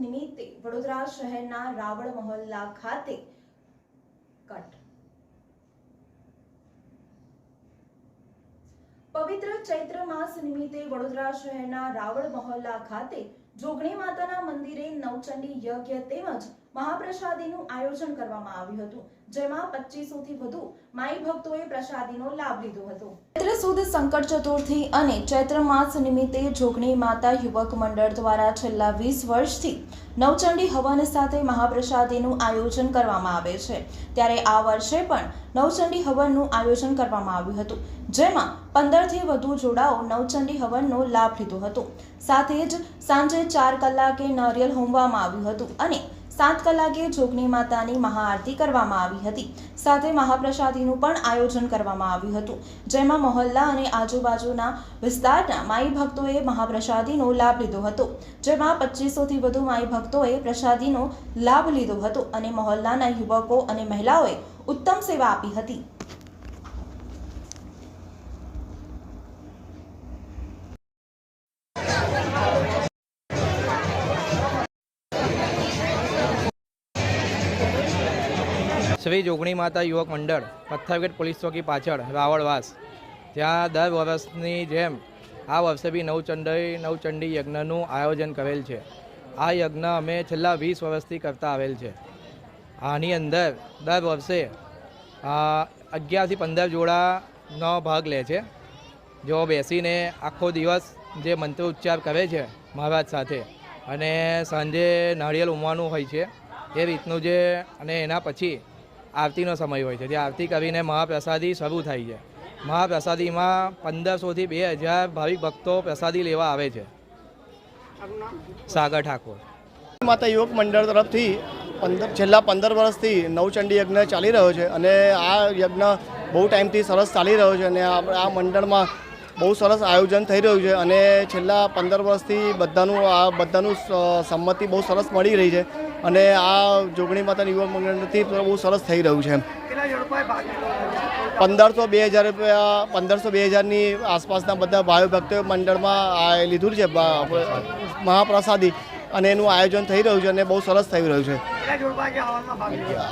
નિમિત્તે વડોદરા શહેરના રાવળ મહોલ્લા ખાતે કટ. પવિત્ર ચૈત્ર માસ નિમિત્તે વડોદરા શહેરના રાવળ મહોલ્લા ખાતે જોગણી માતાના મંદિરે નવચંડી યજ્ઞ તેમજ મહાપ્રસાદીનું આયોજન કરવામાં આવ્યું હતું, જેમાં પચીસો થી વધુ માઈ ભક્તોએ પ્રસાદીનો લાભ લીધો હતો. ચૈત્ર સુદ સંકટ ચતુર્થી અને ચૈત્ર માસ નિમિત્તે જોગણી માતા યુવક મંડળ દ્વારા છેલ્લા વીસ વર્ષથી નવચંડી હવન સાથે મહાપ્રસાદીનું આયોજન કરવામાં આવે છે. ત્યારે આ વર્ષે પણ નવચંડી હવનનું આયોજન કરવામાં આવ્યું હતું, જેમાં પંદરથી વધુ જોડાઓ નવચંડી હવનનો લાભ લીધો હતો. સાથે જ સાંજે ચાર કલાકે નારિયેલ હોમવામાં આવ્યું હતું અને સાત કલાકે જોગની માતાની મહાઆરતી કરવામાં આવી હતી. સાથે મહાપ્રસાદીનું પણ આયોજન કરવામાં આવ્યું હતું. જેમાં મહોલ્લા અને આજુબાજુના વિસ્તારના માઈ ભક્તોએ મહાપ્રસાદીનો લાભ લીધો હતો. જેમાં પચીસોથી વધુ માઈ ભક્તોએ પ્રસાદીનો લાભ લીધો હતો અને મહોલ્લાના યુવકો અને મહિલાઓએ ઉત્તમ સેવા આપી હતી. શ્રી જોગણી માતા યુવક મંડળ પથ્થરગેટ પોલીસ ચોકી પાછળ, રાવળવાસ. ત્યાં દર વર્ષની જેમ આ વર્ષે બી નવચંડી નવચંડી યજ્ઞનું આયોજન કરેલ છે. આ યજ્ઞ અમે છેલ્લા વીસ વર્ષથી કરતા આવેલ છે. આની અંદર દર વર્ષે અગિયારથી પંદર જોડાનો ભાગ લે છે. જેઓ બેસીને આખો દિવસ જે મંત્ર ઉચ્ચાર કરે છે મહારાજ સાથે અને સાંજે નાળિયેર ઉમવાનું હોય છે, એ રીતનું જે અને એના પછી આરતીનો સમય હોય છે. જે આરતી કરીને મહાપ્રસાદી શરૂ થાય છે. મહાપ્રસાદીમાં પંદરસોથી બે હજાર ભાવિક ભક્તો પ્રસાદી લેવા આવે છે. સાગર ઠાકોર. માતા યુવક મંડળ તરફથી પંદર, છેલ્લા પંદર વર્ષથી નવચંડી યજ્ઞ ચાલી રહ્યો છે અને આ યજ્ઞ બહુ ટાઈમથી સરસ ચાલી રહ્યો છે અને આ મંડળમાં બહુ સરસ આયોજન થઈ રહ્યું છે અને છેલ્લા પંદર વર્ષથી બધાનું આ બધાનું સંમતિ બહુ સરસ મળી રહી છે અને આ જોગણી માતા યુવા મંડળથી બહુ સરસ થઈ રહ્યું છે. પંદરસો બે હજાર રૂપિયા, પંદરસો બે હજારની આસપાસના બધા ભાવિ ભક્તો મંડળમાં આ લીધું છે મહાપ્રસાદી અને એનું આયોજન થઈ રહ્યું છે અને બહુ સરસ થઈ રહ્યું છે.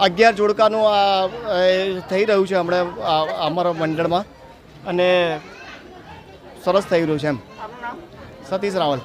અગિયાર જોડકાનું આ થઈ રહ્યું છે હમણાં અમારા મંડળમાં અને સરસ થઈ રહ્યું છે એમ. સતીશ રાવલ.